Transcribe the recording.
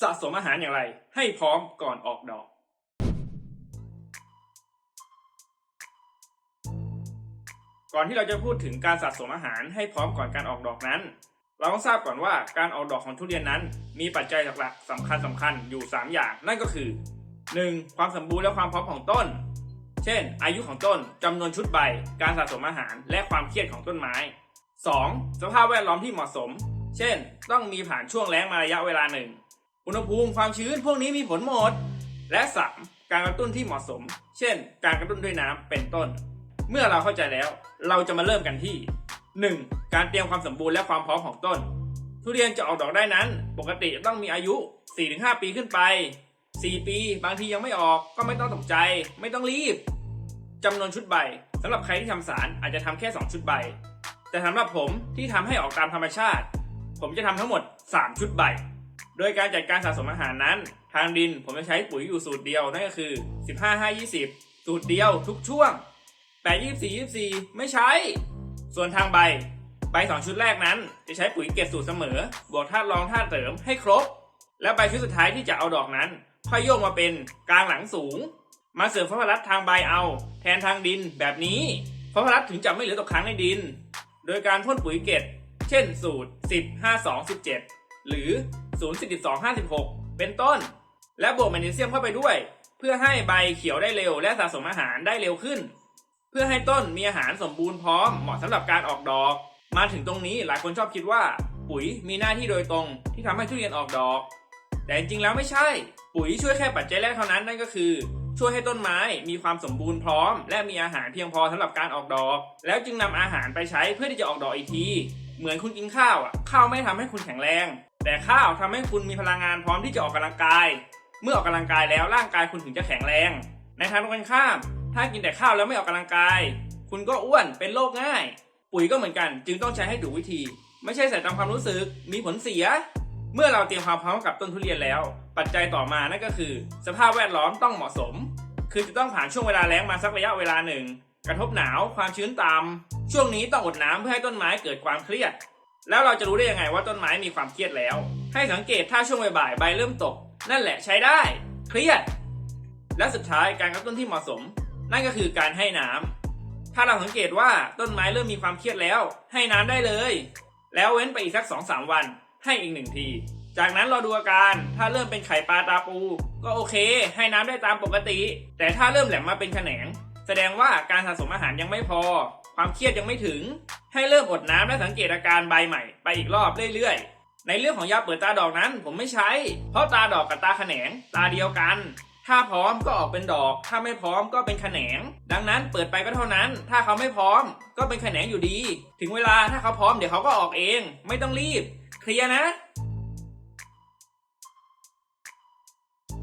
สะสมอาหารอย่างไร ให้พร้อมก่อนออกดอก ก่อนที่เราจะพูดถึงการสะสมอาหารให้พร้อมก่อนการออกดอกนั้น เราต้องทราบก่อนว่าการออกดอกของทุเรียนนั้น มีปัจจัยหลักๆสำคัญสำคัญๆอยู่ 3 อย่าง นั่นก็คือ 1. ความสมบูรณ์และความพร้อมของต้น เช่น อายุของต้นจำนวนชุดใบ การสะสมอาหาร และความเครียดของต้นไม้ 2. สภาพแวดล้อมที่เหมาะสม เช่น ต้องมีผ่านช่วงแล้งมาระยะเวลาหนึ่ง อุณหภูมิความชื้นพวกนี้มีผลหมด และ 3. การกระตุ้นที่เหมาะสม เช่น การกระตุ้นด้วยน้ำเป็นต้น เมื่อเราเข้าใจแล้ว เราจะมาเริ่มกันที่ 1. การเตรียมความสมบูรณ์และความพร้อมของต้น ทุเรียนจะออกดอกได้นั้น ปกติต้องมีอายุ 4-5 ปีขึ้นไป 4 ปีบางทียังไม่ออกก็ไม่ต้องตกใจ ไม่ต้องรีบจำนวนชุดใบสำหรับใครที่ทำสารอาจจะทำแค่ 2 ชุดใบ แต่สำหรับผมที่ทำให้ออกตามธรรมชาติ ผมจะทำทั้งหมด 3 ชุดใบ โดยการจัดการสะสมอาหารนั้น ทางดินผมจะใช้ปุ๋ยอยู่สูตรเดียวนั่นก็คือ 15 5 20 สูตรเดียวทุกช่วง 8 24 24 ไม่ใช้ ส่วนทางใบ ใบ 2 ชุดแรกนั้น จะใช้ปุ๋ยเกล็ดสูตรเสมอ บวกธาตุรองธาตุเสริมให้ครบ และใบชุดสุดท้ายที่จะเอาดอกนั้นค่อยโยกมาเป็นกลางหลังสูง มาเสริมฟอสฟอรัสทางใบเอา แทนทางดินแบบนี้ฟอสฟอรัสถึงจะไม่เหลือตกค้างในดิน โดยการพ่นปุ๋ยเกล็ดเช่นสูตร 10 52 17 หรือ 0 12 56 เป็นต้น และบวกแมกนีเซียมเข้าไปด้วย เพื่อให้ใบเขียวได้เร็ว และสะสมอาหารได้เร็วขึ้น เพื่อให้ต้นมีอาหารสมบูรณ์พร้อมเหมาะสำหรับการออกดอก มาถึงตรงนี้หลายคนชอบคิดว่า ปุ๋ยมีหน้าที่โดยตรงที่ทำให้ทุเรียนออกดอก แต่จริงๆแล้วไม่ใช่ ปุ๋ยช่วยแค่ปัจจัยแรกเท่านั้นนั่นก็คือช่วยให้ต้นไม้มีความสมบูรณ์พร้อม และมีอาหารเพียงพอสำหรับการออกดอก แล้วจึงนำอาหารไปใช้เพื่อที่จะออกดอกอีกที เหมือนคุณกินข้าวอะข้าวไม่ทำให้คุณแข็งแรง แต่ข้าวทำให้คุณมีพลังงานพร้อมที่จะออกกำลังกาย เมื่อออกกำลังกายแล้วร่างกายคุณถึงจะแข็งแรง ในทางตรงกันข้าม ถ้ากินแต่ข้าวแล้วไม่ออกกำลังกาย คุณก็อ้วนเป็นโรคง่าย ปุ๋ยก็เหมือนกัน จึงต้องใช้ให้ถูกวิธี ไม่ใช่ใส่ตามความรู้สึกมีผลเสีย เมื่อเราเตรียมความพร้อมกับต้นทุเรียนแล้ว ปัจจัยต่อมานั่นก็คือ สภาพแวดล้อมต้องเหมาะสม คือจะต้องผ่านช่วงเวลาแล้งมาสักระยะเวลาหนึ่ง กระทบหนาวความชื้นต่ำช่วงนี้ต้องอดน้ำเพื่อให้ต้นไม้เกิดความเครียด แล้วเราจะรู้ได้ยังไงว่าต้นไม้มีความเครียดแล้ว ให้สังเกตถ้าช่วงบ่ายๆใบเริ่มตก นั่นแหละใช้ได้ เครียด และสุดท้ายการกระตุ้นที่เหมาะสม นั่นก็คือการให้น้ำถ้าเราสังเกตว่าต้นไม้เริ่มมีความเครียดแล้ว ให้น้ำได้เลย แล้วเว้นไปอีกสัก2อสวัน ให้อีกหนึ่งที จากนั้นเราดูอาการถ้าเริ่มเป็นไข่ปลาตาปู ก็โอเค ให้น้ำได้ตามปกติ แต่ถ้าเริ่มแหลมมาเป็นแขนง แสดงว่าการสะสมอาหารยังไม่พอ ความเครียดยังไม่ถึง ให้เริ่มอดน้ำและสังเกตอาการใบใหม่ไปอีกรอบเรื่อยๆ ในเรื่องของยาเปิดตาดอกนั้นผมไม่ใช้ เพราะตาดอกกับตาแขนงตาเดียวกัน ถ้าพร้อมก็ออกเป็นดอก ถ้าไม่พร้อมก็เป็นแขนง ดังนั้นเปิดไปก็เท่านั้น ถ้าเขาไม่พร้อมก็เป็นแขนงอยู่ดี ถึงเวลาถ้าเขาพร้อมเดี๋ยวเขาก็ออกเอง ไม่ต้องรีบ เคลียร์นะ